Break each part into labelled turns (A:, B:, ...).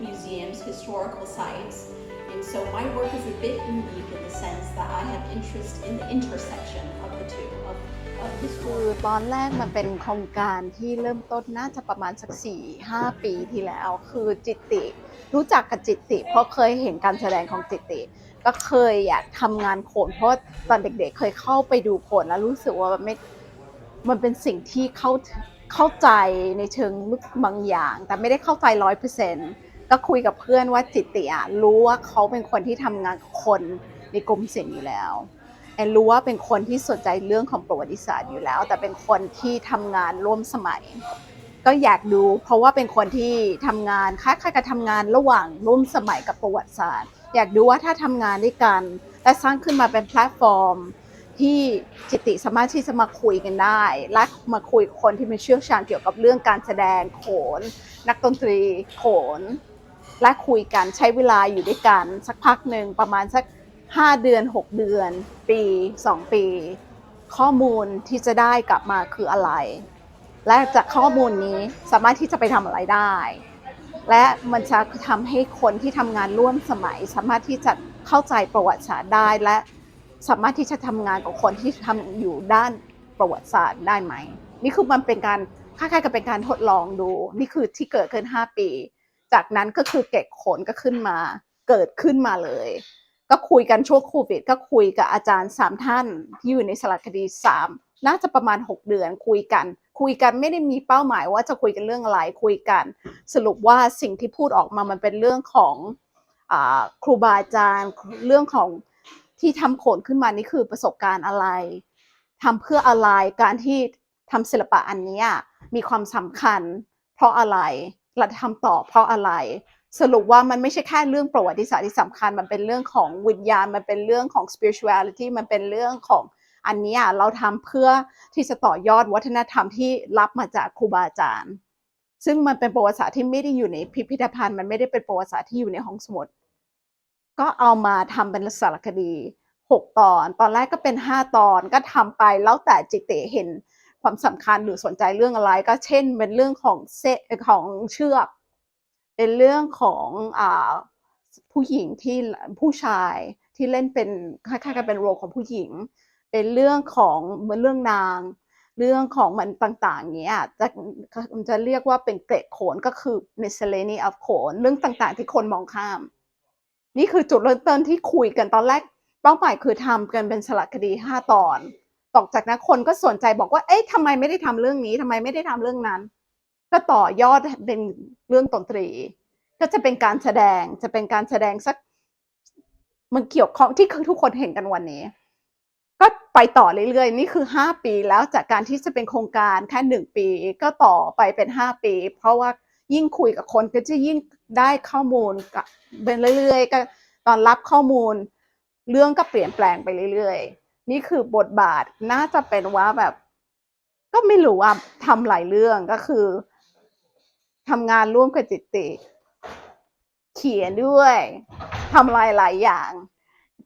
A: museums, historical sites. And so my work is a bit unique in the sense that I have interest in the intersection of the two, of, of
B: คือตอนแรกมันเป็นโครงการที่เริ่มต้นน่าจะประมาณสักสี่ห้าปีที่แล้ว คือจิตติ รู้จักกับจิตติ เพราะเคยเห็นการแสดงของจิตติ ก็เคยอยากทำงานโขนเพราะตอนเด็กๆ เคยเข้าไปดูโขนแล้วรู้สึกว่ามันไม่มันเป็นสิ่งที่เข้าเข้าใจในเชิงลึกบางอย่าง แต่ไม่ได้เข้าใจร้อยเปอร์เซ็นต์ ก็คุยกับเพื่อนว่าจิตติอะรู้ว่าเขาเป็นคนที่ทำงานกับคนในกรมศิลป์อยู่แล้วแอนรู้ว่าเป็นคนที่สนใจเรื่องของประวัติศาสตร์อยู่แล้ว แต่เป็นคนที่ทำงานร่วมสมัย ก็อยากดูเพราะว่าเป็นคนที่ทำงานคล้ายๆกับทำงานระหว่างร่วมสมัยกับประวัติศาสตร์ อยากดูว่าถ้าทำงานด้วยกันและสร้างขึ้นมาเป็นแพลตฟอร์ม ที่จิตติสามารถที่จะมาคุยกันได้ และมาคุยกับคนที่มีเชี่ยวชาญเกี่ยวกับเรื่องการแสดงโขน นักดนตรีโขน และคุยกันใช้เวลาอยู่ด้วยกันสักพักหนึ่งประมาณสัก 5 เดือน 6 เดือน ปี 2 ปี ข้อมูลที่จะได้กลับมาคืออะไร และจากข้อมูลนี้สามารถที่จะไปทำอะไรได้ และมันจะทำให้คนที่ทำงานร่วมสมัย สามารถที่จะเข้าใจประวัติศาสตร์ได้และสามารถที่จะทำงานกับคนที่ทำอยู่ด้านประวัติศาสตร์ได้ไหม นี่คือมันเป็นการคล้ายๆกับเป็นการทดลองดู นี่คือที่เกิดขึ้น 5 ปี จากนั้นก็คือเก็กขนก็ขึ้นมา เกิดขึ้นมาเลย ก็คุยกันช่วงโควิด ก็คุยกับอาจารย์สามท่านที่อยู่ในสารคดีสามน่าจะประมาณ 6 เดือนคุยกัน คุยกันไม่ได้มีเป้าหมายว่าจะคุยกันเรื่องอะไรคุยกัน สรุปว่าสิ่งที่พูดออกมามันเป็นเรื่องของอครูบาอาจารย์เรื่องของที่ทำโขนขึ้นมานี่คือประสบการณ์อะไรทำเพื่ออะไรการที่ทำศิลปะอันนี้มีความสำคัญ เพราะอะไร และทำต่อเพราะอะไร สรุปว่ามันไม่ใช่แค่เรื่องประวัติศาสตร์ที่สำคัญ มันเป็นเรื่องของวิญญาณ มันเป็นเรื่องของ spirituality มันเป็นเรื่องของอันนี้เราทำเพื่อที่จะต่อยอดวัฒนธรรมที่รับมาจากครูบาอาจารย์ ซึ่งมันเป็นประวัติศาสตร์ที่ไม่ได้อยู่ในพิพิธภัณฑ์ มันไม่ได้เป็นประวัติศาสตร์ที่อยู่ในห้องสมุด ก็เอามาทำเป็นสารคดี 6 ตอน ตอนแรกก็เป็น 5 ตอนก็ทำไปแล้วแต่จิตเตเห็น ความสำคัญหรือสนใจเรื่องอะไร ก็เช่น เป็นเรื่องของเซของเชือก เป็นเรื่องของอผู้หญิงที่ผู้ชายที่เล่นเป็นคล้ายๆกับเป็นโรของผู้หญิง เป็นเรื่องของเหมือนเรื่องนาง เรื่องของมันต่างๆเงี้ยจะจะเรียกว่าเป็นเกรดโขนก็คือ miscellany of โขนเรื่องต่างๆ ที่คนมองข้าม นี่คือจุดเริ่มต้นที่คุยกันตอนแรกเป้าหมายคือทำกันเป็นสารคดี 5 ตอน ต่อจากนั้นคนก็สนใจบอกว่า เอ๊ะทำไมไม่ได้ทำเรื่องนี้ทำไมไม่ได้ทำเรื่องนั้น ก็ต่อยอดเป็นเรื่องดนตรี ก็จะเป็นการแสดง จะเป็นการแสดงสัก มันเกี่ยวข้องที่ทุกคนเห็นกันวันนี้ ก็ไปต่อเรื่อยๆ นี่คือ5ปีแล้วจากการที่จะเป็นโครงการแค่หนึ่งปี ก็ต่อไปเป็น5ปี เพราะว่ายิ่งคุยกับคนก็จะยิ่งได้ข้อมูลกับเป็นเรื่อยๆ ก็ตอนรับข้อมูล เรื่องก็เปลี่ยนแปลงไปเรื่อยๆ นี่คือบทบาทน่าจะเป็นว่าแบบ ก็ไม่รู้ว่าทำหลายเรื่องก็คือทำงานร่วมกับจิตติ เขียนด้วยทำหลายหลายอย่าง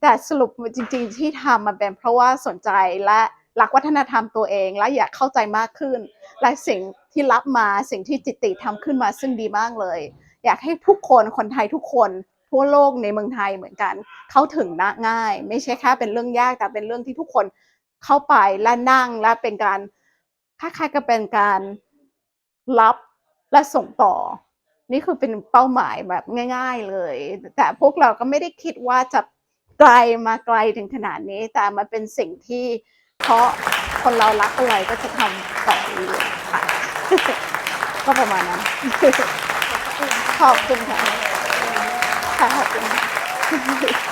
B: แต่สรุปจริง ๆ ที่ทำมันเป็นเพราะว่าสนใจและรักวัฒนธรรมตัวเองและอยากเข้าใจมากขึ้น และสิ่งที่รับมาสิ่งที่จิตติทำขึ้นมาซึ่งดีมากเลย อยากให้ทุกคนคนไทยทุกคน ทั่วโลกในเมืองไทยเหมือนกัน เข้าถึงนะง่าย ไม่ใช่แค่เป็นเรื่องยากแต่เป็นเรื่องที่ทุกคนเข้าไปและนั่งและเป็นการคล้ายๆกับเป็นการรับและส่งต่อ นี่คือเป็นเป้าหมายแบบง่าย ๆเลย แต่พวกเราก็ไม่ได้คิดว่าจะไกลมาไกลถึงขนาดนี้ แต่มันเป็นสิ่งที่เพราะคนเรารักอะไรก็จะทำต่อเรื่อยค่ะก็ประมาณนั้นขอบคุณค่ะ フフフフ。